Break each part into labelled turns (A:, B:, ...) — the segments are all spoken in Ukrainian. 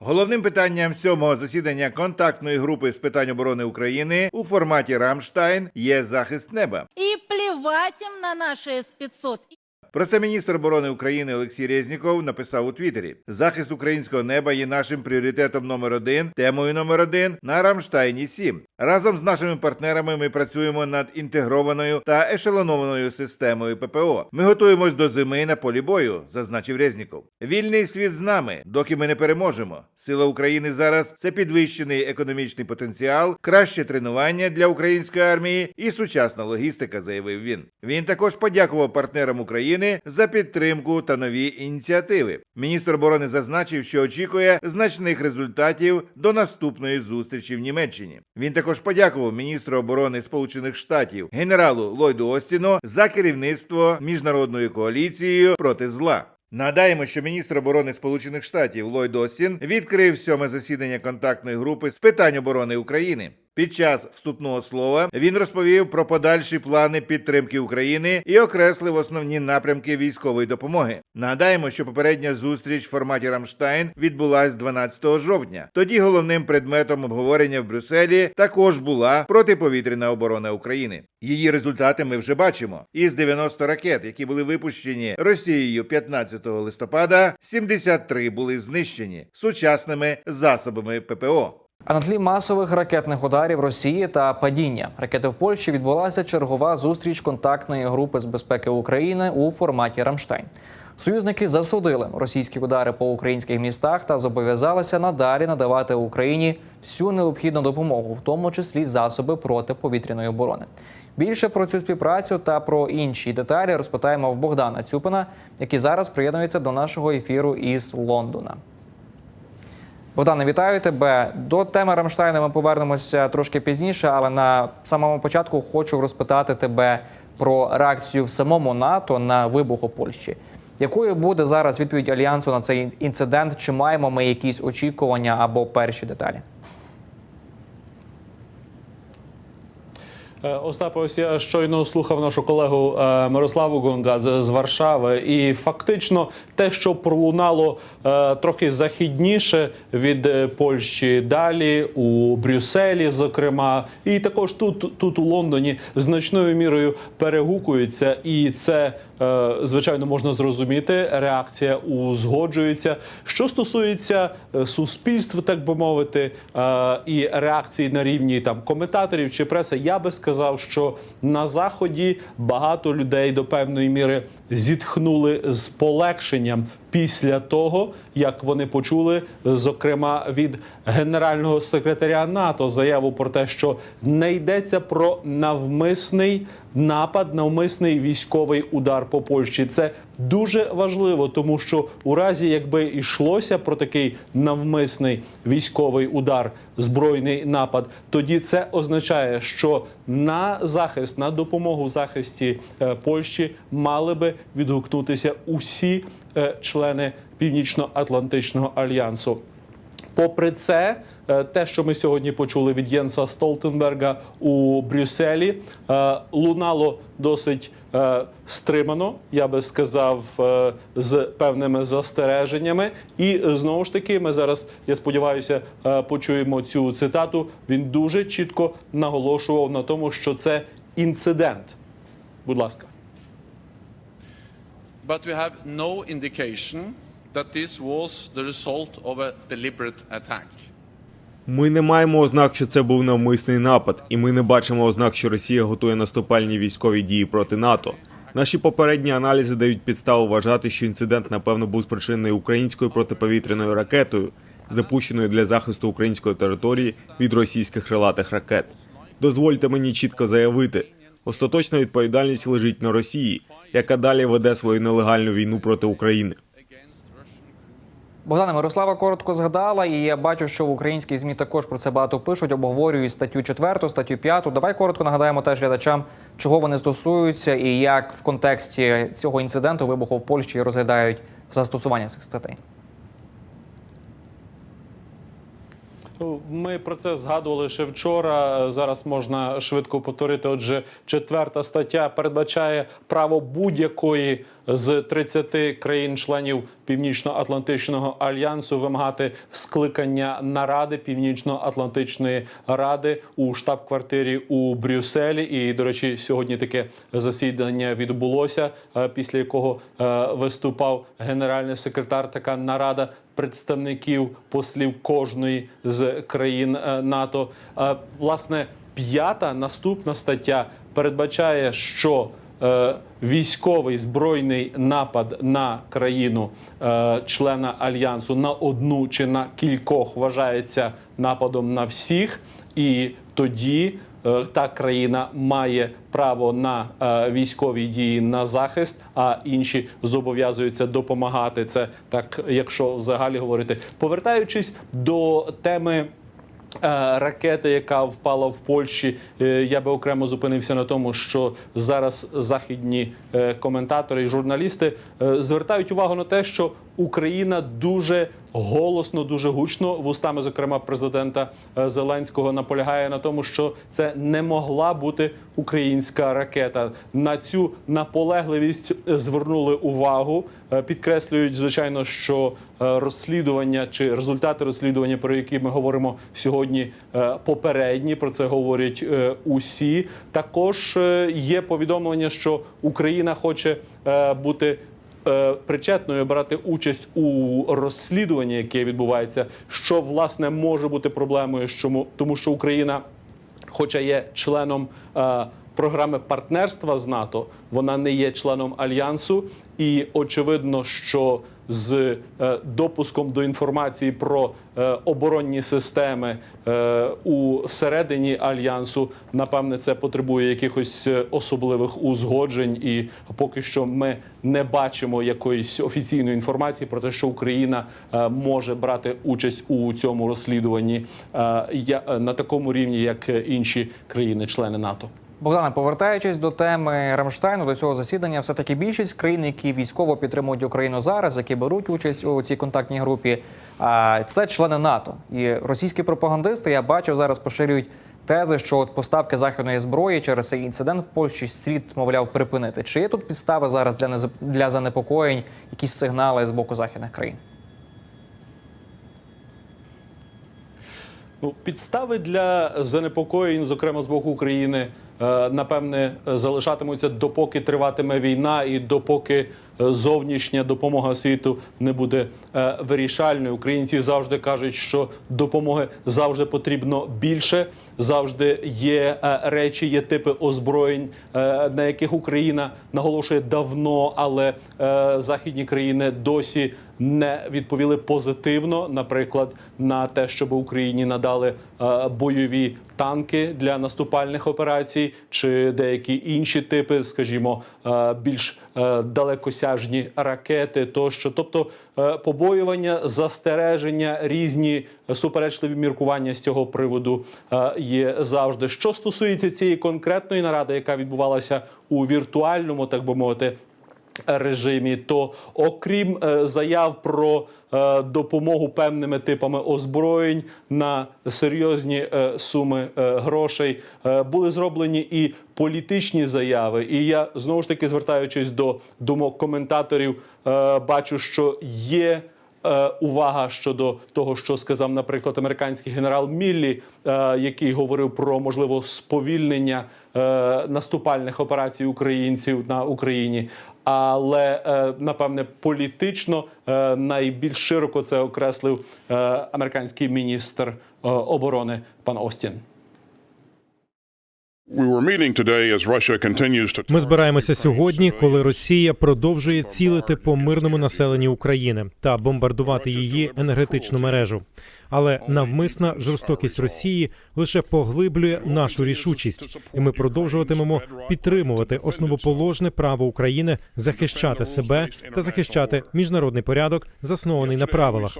A: Головним питанням сьомого засідання контактної групи з питань оборони України у форматі Рамштайн є захист неба.
B: І плевать им на наши С-500.
A: Про це міністр оборони України Олексій Резніков написав у Твіттері: захист українського неба є нашим пріоритетом номер один, темою номер один на Рамштайні 7 Разом з нашими партнерами ми працюємо над інтегрованою та ешелонованою системою ППО. Ми готуємось до зими на полі бою, зазначив Резніков. Вільний світ з нами, доки ми не переможемо. Сила України зараз це підвищений економічний потенціал, краще тренування для української армії і сучасна логістика, заявив він. Він також подякував партнерам України за підтримку та нові ініціативи. Міністр оборони зазначив, що очікує значних результатів до наступної зустрічі в Німеччині. Він також подякував міністру оборони Сполучених Штатів генералу Ллойду Остіну за керівництво міжнародною коаліцією проти зла. Нагадаємо, що міністр оборони Сполучених Штатів Ллойд Остін відкрив сьоме засідання контактної групи з питань оборони України. Під час вступного слова він розповів про подальші плани підтримки України і окреслив основні напрямки військової допомоги. Нагадаємо, що попередня зустріч в форматі Рамштайн відбулась 12 жовтня. Тоді головним предметом обговорення в Брюсселі також була протиповітряна оборона України. Її результати ми вже бачимо. Із 90 ракет, які були випущені Росією 15 листопада, 73 були знищені сучасними засобами ППО.
C: А на тлі масових ракетних ударів Росії та падіння ракети в Польщі відбулася чергова зустріч контактної групи з безпеки України у форматі Рамштайн. Союзники засудили російські удари по українських містах та зобов'язалися надалі надавати Україні всю необхідну допомогу, в тому числі засоби протиповітряної оборони. Більше про цю співпрацю та про інші деталі розпитаємо в Богдана Цюпина, який зараз приєднується до нашого ефіру із Лондона. Богдане, вітаю тебе. До теми Рамштайна ми повернемося трошки пізніше, але на самому початку хочу розпитати тебе про реакцію в самому НАТО на вибух у Польщі. Якою буде зараз відповідь альянсу на цей інцидент? Чи маємо ми якісь очікування або перші деталі?
D: Е, Остапе, ось я щойно слухав нашу колегу е, Мирославу Гонгадзе з Варшави, і фактично те, що пролунало е, трохи західніше від Польщі далі у Брюсселі, зокрема, і також тут, тут у Лондоні значною мірою перегукується, і це звичайно можна зрозуміти. Реакція узгоджується. Що стосується суспільства, суспільств, так би мовити, е, і реакції на рівні там коментаторів чи преси, я би сказав, що на заході багато людей до певної міри зітхнули з полегшенням після того, як вони почули, зокрема від генерального секретаря НАТО, заяву про те, що не йдеться про навмисний напад, навмисний військовий удар по Польщі. Це дуже важливо, тому що у разі, якби йшлося про такий навмисний військовий удар, збройний напад, тоді це означає, що на захист, на допомогу захисті е, Польщі мали би відгукнутися усі члени Північно-Атлантичного альянсу. Попри це, е, те, що ми сьогодні почули від Єнса Столтенберга у Брюсселі, е, лунало досить е, стримано, я би сказав, е, з певними застереженнями. І е, знову ж таки, ми зараз, я сподіваюся, е, почуємо цю цитату. Він дуже чітко наголошував на тому, що це інцидент. Будь ласка.
E: But we have no indication that this was the result of a deliberate attack.
F: Ми не маємо ознак, що це був навмисний напад, і ми не бачимо ознак, що Росія готує наступальні військові дії проти НАТО. Наші попередні аналізи дають підставу вважати, що інцидент напевно був спричинений українською протиповітряною ракетою, запущеною для захисту української території від російських крилатих ракет. Дозвольте мені чітко заявити: остаточна відповідальність лежить на Росії, яка далі веде свою нелегальну війну проти України.
C: Богдане Мирослава коротко згадала, і я бачу, що в українській змі також про це багато пишуть. Обговорюють статтю 4, статтю 5. Давай коротко нагадаємо теж глядачам, чого вони стосуються, і як в контексті цього інциденту вибуху в Польщі розглядають застосування цих статей.
D: Ну, Ми про це згадували ще вчора. Зараз можна швидко повторити. Отже, четверта стаття передбачає право будь-якої з 30 країн-членів Північно-Атлантичного альянсу вимагати скликання наради Північно-Атлантичної ради у штаб-квартирі у Брюсселі. І, до речі, сьогодні таке засідання відбулося, е, після якого е, виступав генеральний секретар. Така нарада представників послів кожної з країн е, НАТО. Е, Власне, п'ята наступна стаття передбачає, що е, військовий збройний напад на країну члена альянсу на одну чи на кількох вважається нападом на всіх, і тоді. Е, Та країна має право на е, військові дії на захист, а інші зобов'язуються допомагати. Це так, якщо взагалі говорити. Повертаючись до теми Е, Ракети, яка впала в Польщі, я би окремо зупинився на тому, що зараз західні коментатори і журналісти звертають увагу на те, що Україна дуже голосно, дуже гучно, вустами, зокрема, президента е, Зеленського наполягає на тому, що це не могла бути українська ракета. На цю наполегливість звернули увагу. Е, Підкреслюють, звичайно, що е, розслідування чи результати розслідування, про які ми говоримо сьогодні, попередні. Про це говорять усі. Також є повідомлення, що Україна хоче бути. Е, Причетною брати участь у розслідуванні, яке відбувається, що власне може бути проблемою, тому, що Україна, хоча є членом е, програми партнерства з НАТО, вона не є членом альянсу, і очевидно, що з е, допуском до інформації про е, оборонні системи е, у середині альянсу, напевне, це потребує якихось особливих узгоджень, і поки що ми не бачимо якоїсь офіційної інформації про те, що Україна може брати участь у цьому розслідуванні на такому рівні, як інші країни-члени НАТО.
C: Богдане, повертаючись до теми Рамштайну, до цього засідання, все таки більшість країн, які військово підтримують Україну зараз, які беруть участь у цій контактній групі, це члени НАТО. І російські пропагандисти я бачив зараз поширюють тези, що от поставки західної зброї через цей інцидент в Польщі слід, мовляв, припинити. Чи є тут підстави зараз для для занепокоєнь, якісь сигнали з боку західних країн?
D: Ну, підстави для занепокоєнь, зокрема з боку України, напевне, залишатимуться допоки триватиме війна, і допоки е, зовнішня допомога світу не буде е, вирішальною. Українці завжди кажуть, що допомоги завжди потрібно більше. Завжди є е, речі, є типи озброєнь, е, на яких Україна наголошує давно, але західні країни досі не відповіли позитивно, наприклад, на те, щоб Україні надали бойові танки для наступальних операцій, чи деякі інші типи, скажімо, більш далекосяжні ракети, тощо, тобто е, побоювання, застереження, різні суперечливі міркування з цього приводу е, є завжди. Що стосується цієї конкретної наради, яка відбувалася у віртуальному, так би мовити режимі, то окрім е, заяв про е, допомогу певними типами озброєнь на серйозні е, суми грошей, були зроблені і політичні заяви. І я знову ж таки звертаючись до думок коментаторів, бачу, що є. Е, Увага щодо того, що сказав, наприклад, американський генерал Міллі, е, який говорив про можливо сповільнення е, наступальних операцій українців на Україні. Але напевне політично найбільш широко це окреслив американський міністр оборони пан Остін.
G: Ми збираємося сьогодні, коли Росія продовжує цілити по мирному населенню України та бомбардувати її енергетичну мережу. Але навмисна жорстокість Росії лише поглиблює нашу рішучість, і ми продовжуватимемо підтримувати основоположне право України захищати себе та захищати міжнародний порядок, заснований на правилах.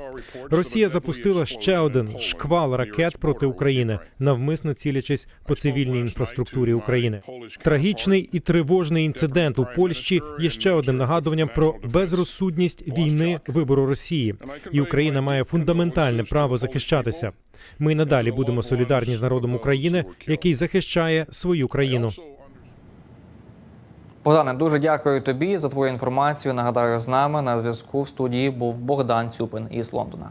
G: Росія запустила ще один шквал ракет проти України, навмисно цілячись по цивільній інфраструктурі. Інфраструктурі України. Трагічний і тривожний інцидент у Польщі є ще одним нагадуванням про безрозсудність війни вибору Росії, і Україна має фундаментальне право захищатися. Ми надалі будемо солідарні з народом України, який захищає свою країну.
C: Богдане, дуже дякую тобі за твою інформацію. Нагадаю, з нами на зв'язку в студії був Богдан Цюпин із Лондона.